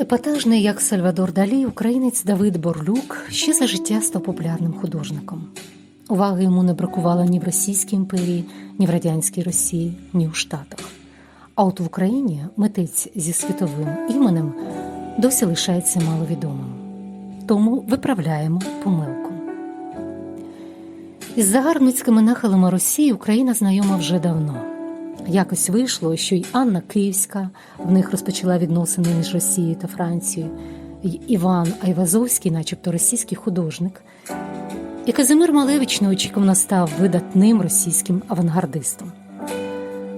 Епатажний, як Сальвадор Далі, українець Давид Борлюк ще за життя став популярним художником. Уваги йому не бракувало ні в Російській імперії, ні в радянській Росії, ні у Штатах. А от в Україні митець зі світовим іменем досі лишається маловідомим. Тому виправляємо помилку. Із загарбницькими нахилами Росії Україна знайома вже давно. Якось вийшло, що й Анна Київська в них розпочала відносини між Росією та Францією, й Іван Айвазовський, начебто російський художник, і Казимир Малевич неочікувано став видатним російським авангардистом.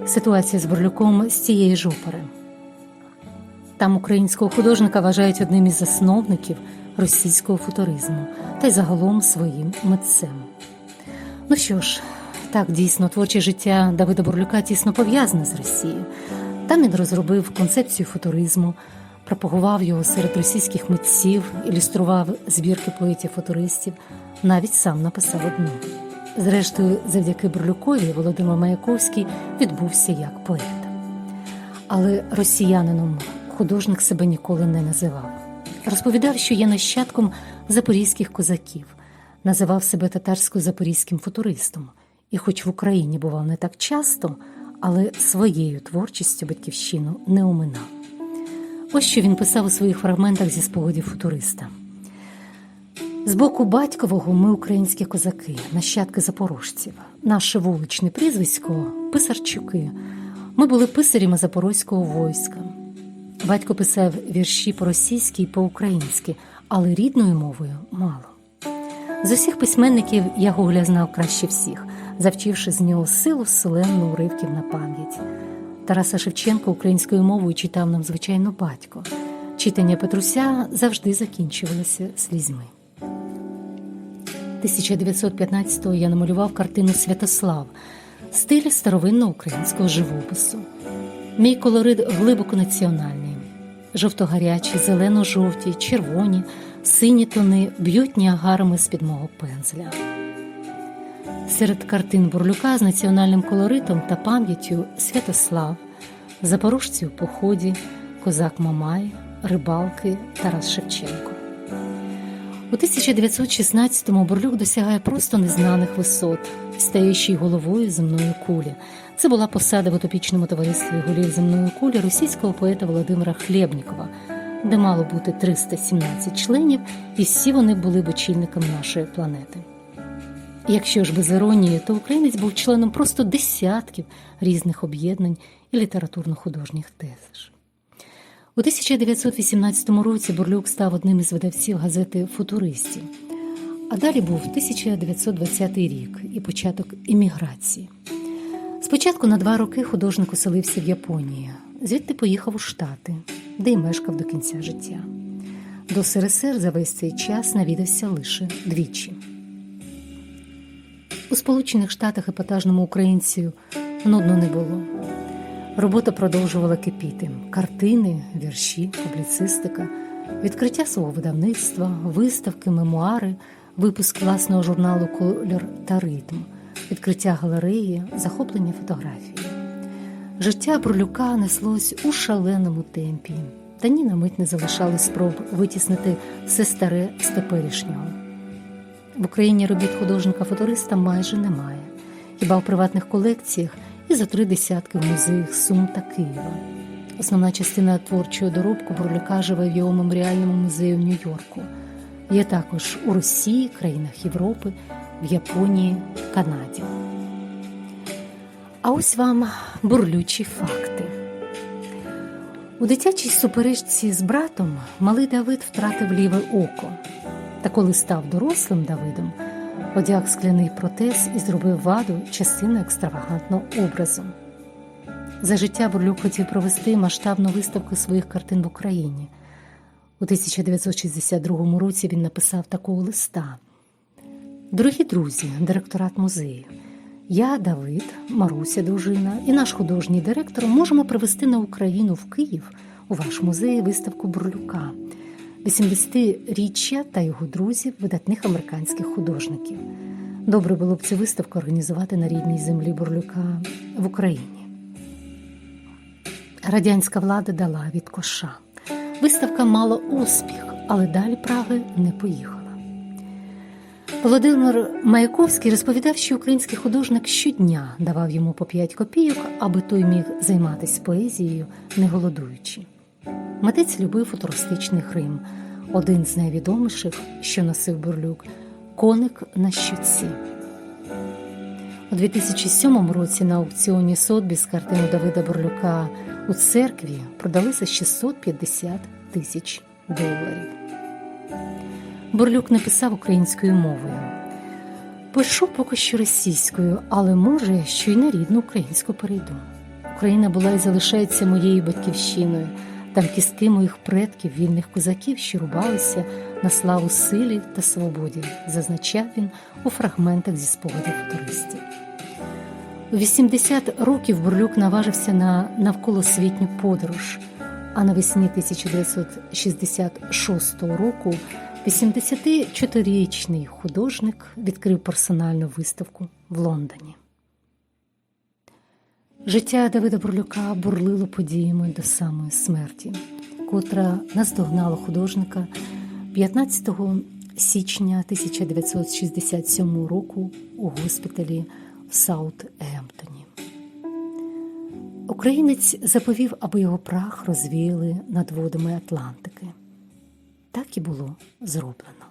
Ситуація з Бурлюком з цієї ж опери. Там українського художника вважають одним із засновників російського футуризму та й загалом своїм митцем. Ну що ж, так дійсно творче життя Давида Бурлюка тісно пов'язане з Росією. Там він розробив концепцію футуризму, пропагував його серед російських митців, ілюстрував збірки поетів-футуристів, навіть сам написав одну. Зрештою, завдяки Бурлюкові Володимир Маяковський відбувся як поет. Але росіянином художник себе ніколи не називав. Розповідав, що є нащадком запорізьких козаків, називав себе татарсько-запорізьким футуристом, і, хоч в Україні бував не так часто, але своєю творчістю батьківщину не оминав. Ось що він писав у своїх фрагментах зі спогадів футуриста. З боку батькового ми українські козаки, нащадки запорожців. Наше вуличне прізвисько писарчуки. Ми були писарями запорозького війська. Батько писав вірші по-російськи і по-українськи, але рідною мовою мало. З усіх письменників я Гоголя знав краще всіх, завчивши з нього силу вселенну уривків на пам'ять. Тараса Шевченка українською мовою читав нам, звичайно, батько. Читання Петруся завжди закінчувалося слізьми. 1915-го я намалював картину Святослав, стиль старовинного українського живопису. Мій колорит глибоко національний: жовто-гарячі, зелено-жовті, червоні, сині тони б'ють ніагарами з-під мого пензля. Серед картин Бурлюка з національним колоритом та пам'яттю Святослав, Запорожці у поході, Козак Мамай, Рибалки Тарас Шевченко. У 1916-му Бурлюк досягає просто незнаних висот, стаючи головою земної кулі. Це була посада в утопічному товаристві голів земної кулі російського поета Володимира Хлєбнікова, де мало бути 317 членів, і всі вони були б очільниками нашої планети. Якщо ж без іронії, то українець був членом просто десятків різних об'єднань і літературно-художніх тез. У 1918 році Бурлюк став одним із видавців газети Футуристів. А далі був 1920 рік і початок імміграції. Спочатку на два роки художник оселився в Японії, звідти поїхав у Штати, де й мешкав до кінця життя. До СРСР за весь цей час навідався лише двічі. У Сполучених Штатах епатажному українцю нудно не було. Робота продовжувала кипіти: картини, вірші, публіцистика, відкриття свого видавництва, виставки, мемуари, випуск власного журналу Колір та ритм, відкриття галереї, захоплення фотографії. Життя Бурлюка неслось у шаленому темпі, та ні на мить не залишали спроб витіснити все старе з теперішнього. В Україні робіт художника-фотуриста майже немає, хіба в приватних колекціях і за три десятки в музеях Сум та Києва. Основна частина творчого доробку Бурлюка живе в його меморіальному музеї в Нью-Йорку. Є також у Росії, країнах Європи, в Японії, Канаді. А ось вам бурлючі факти. У дитячій суперечці з братом малий Давид втратив ліве око. Та коли став дорослим Давидом, одяг скляний протез і зробив ваду частину екстравагантного образу. За життя Бурлюк хотів провести масштабну виставку своїх картин в Україні. У 1962 році він написав такого листа. Дорогі друзі, директорат музею, я, Давид, Маруся, дружина і наш художній директор можемо привезти на Україну в Київ у ваш музей виставку Бурлюка. 80-річчя та його друзів, видатних американських художників. Добре було б цю виставку організувати на рідній землі Бурлюка в Україні. Радянська влада дала від коша. Виставка мала успіх, але далі Праги не поїхала. Володимир Маяковський розповідав, що український художник щодня давав йому по 5 копійок, аби той міг займатися поезією, не голодуючи. Митець любив футуристичний Грим, один з найвідоміших, що носив Бурлюк коник на щуці. У 2007 році на аукціоні Сотбіс картину Давида Бурлюка у церкві продалися 650 тисяч доларів. Бурлюк не писав українською мовою. Пишу поки що російською, але може, що й на рідну українську перейду. Україна була і залишається моєю батьківщиною, там кістки моїх предків, вільних козаків, що рубалися на славу силі та свободі, зазначав він у фрагментах зі спогадів футуристів. У 80 років Бурлюк наважився на навколосвітню подорож, а навесні 1966 року 84-річний художник відкрив персональну виставку в Лондоні. Життя Давида Бурлюка бурлило подіями до самої смерті, котра наздогнала художника 15 січня 1967 року у госпіталі в Саутгемптоні. Українець заповів, аби його прах розвіяли над водами Атлантики. Так і було зроблено.